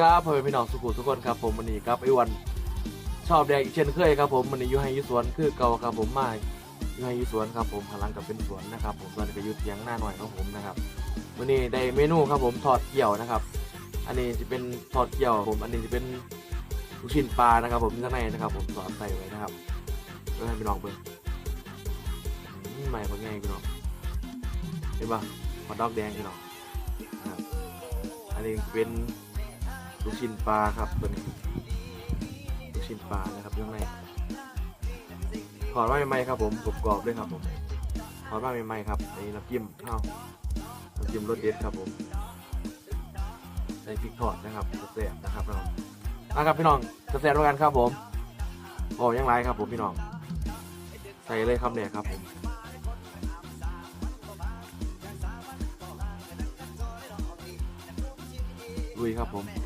ครับพ่อแม่พี่น้องสุขุมทุกคนครับผมวันนี้ครับไอ้วันชอบแดงอีกเช่นเคยครับผมวันนี้อยู่ให้ยุสวนคือเก่าครับผมมาอยู่ให้ยุสวนครับผมพลังกับเป็นสวนนะครับผมตอนนี้ก็ยู่เทียงหน้าหน่อยของผมนะครับวันนี้ได้เมนูครับผมทอดเกี่ยวนะครับ อันนี้จะเป็นทอดเกี่ยวผม อันนี้จะเป็นลูกชิ้นปลานะครับ ผมข้างในนะครับ ผมสอดใส่ไว้นะครับเพื่อให้พี่น้องเบิ่งอืมใหม่เป็นไงพี่น้องเห็นปะฮอดอกแดงพี่น้องอันนี้เป็น ลูกชิ้นปลาครับตัวนี้ลูกชิ้นปลานะครับข้างในถอดมาใหม่ๆครับผมกรอบๆด้วยครับผมถอดมาใหม่ๆครับนี่น้ำจิ้มข้าวน้ำจิ้มรสเด็ดครับผมใส่พริกทอดนะครับแซ่บนะครับพี่น้องนะครับพี่น้องแซ่บด้วยกันครับผมโอ้ยังไรครับผมพี่น้อง ใส่เลยครับเนี่ยครับผมลุยครับผม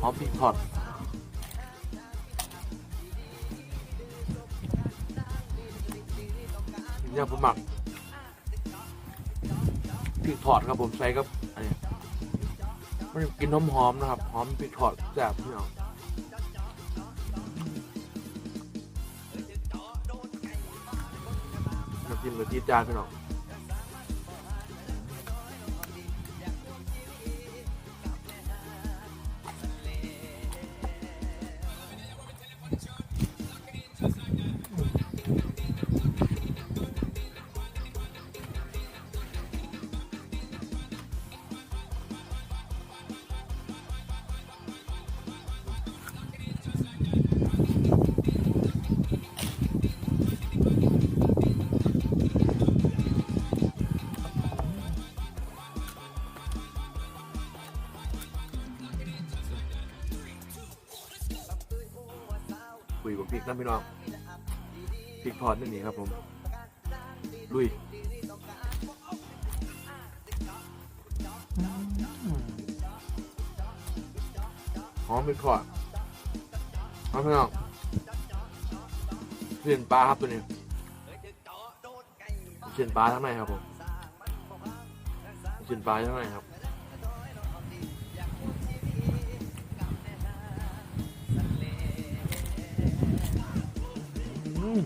หอมพริกทอดเนี่ยผมหมักพริกทอดครับผมใส่กับอันนี้มันกินหอมๆนะครับหอมพริกทอดแซ่บพี่น้องน้ำจิ้มกับจี๊ดจานพี่น้อง คุยกับพริกนะพี่น้องพริกทอดนั่นนี่ครับผมลุยหอมพริกทอดครับพี่น้องเส้นปลาครับตัวนี้เส้นปลาทั้งในครับผมเส้นปลาทั้งในครับ อืม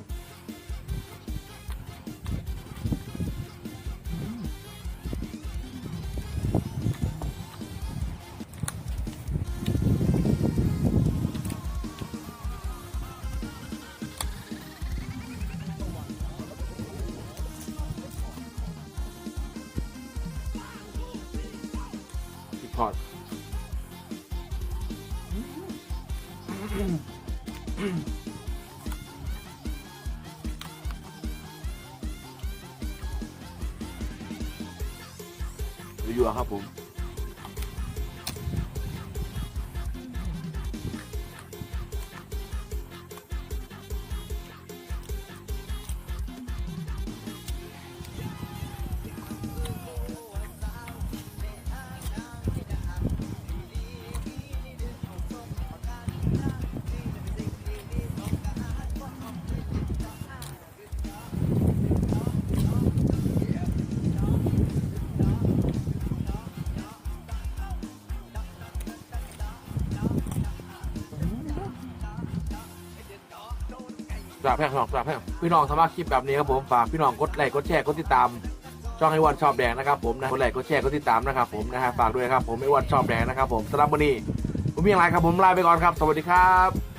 พริ กท อดยั่วๆครับผมฝากแพงพี่น้องฝากแพงพี่น้องสามารถคลิปแบบนี้ครับผมฝากพี่น้องกดไลค์กดแชร์กดติดตามช่องไอวันชอบแดงนะครับผมนะกดไลค์กดแชร์กดติดตามนะครับผมนะฮะฝากด้วยครับผมไอวันชอบแดงนะครับผมสำหรับวันนี้ผมมีอะไรครับผมลาไปก่อนครับ สวัสดีครับ